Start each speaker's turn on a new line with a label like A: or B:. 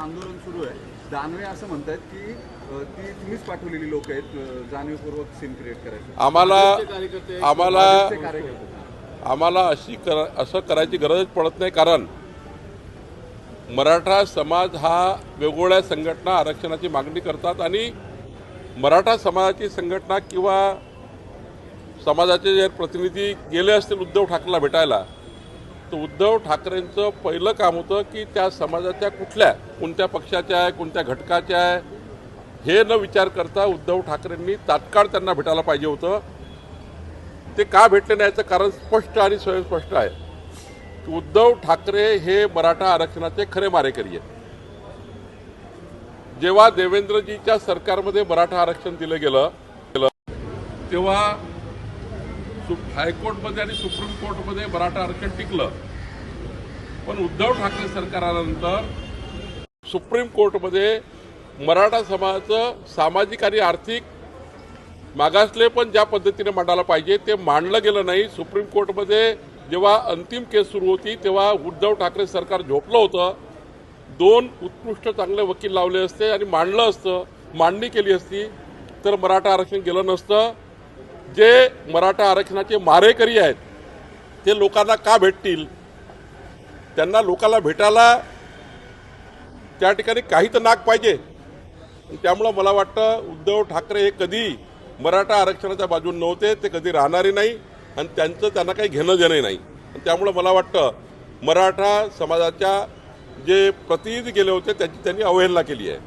A: आंदोलन सुरू आहे. दानवे असं म्हणतात की अ, ती तुम्हीच पाठवलेली लोक आहेत जाणीवपूर्वक सीन क्रिएट करायचं.
B: आम्हाला आम्हाला आम्हाला अशी कर असं करायची गरजच पडत नाही कारण मराठा समाज हा वेगवेगळ्या संघटना आरक्षणाची मागणी करतात आणि मराठा समाजाची संघटना किंवा समाजाचे जे प्रतिनिधी गेले असतील उद्धव ठाकरेला भेटायला उद्धव ठाकरेंचं पहिलं काम होतं की त्या समाजाच्या कुठल्या कोणत्या पक्षाच्या आहे कोणत्या घटकाच्या आहे हे न विचार करता उद्धव ठाकरेंनी तात्काळ त्यांना भेटायला पाहिजे होतं. ते का भेटले नाही याचं कारण स्पष्ट आणि स्वयंस्पष्ट आहे. की उद्धव ठाकरे हे मराठा आरक्षणाचे खरे मारेकरी आहेत. जेव्हा देवेंद्रजीच्या सरकारमध्ये मराठा आरक्षण दिलं गेलं गेलं, तेव्हा सु- हायकोर्टमध्ये आणि सुप्रीम कोर्टमध्ये मराठा आरक्षण टिकलं. पण उद्धव ठाकरे सरकार आल्यानंतर सुप्रीम कोर्टमध्ये मराठा समाजाचं सामाजिक आणि आर्थिक मागासले पण ज्या पद्धतीने मांडायला पाहिजे ते मांडलं गेलं नाही. सुप्रीम कोर्टमध्ये जेव्हा अंतिम केस सुरू होती तेव्हा उद्धव ठाकरे सरकार झोपलं होतं. दोन उत्कृष्ट चांगले वकील लावले असते आणि मांडलं असतं मांडणी केली असती तर मराठा आरक्षण गेलं नसतं. जे मराठा आरक्षणाचे मारेकरी आहेत ते लोकांना का भेटतील? त्यांना लोकांना भेटायला त्या ठिकाणी काही तर नाक पाहिजे. त्यामुळं मला वाटतं उद्धव ठाकरे हे कधी मराठा आरक्षणाच्या बाजून नव्हते ते कधी राहणारे नाही आणि त्यांचं त्यांना काही घेणं देणं नाही. आणि त्यामुळं मला वाटतं मराठा समाजाच्या जे प्रतिनिधी गेले होते त्याची त्यांनी अवहेलना केली आहे.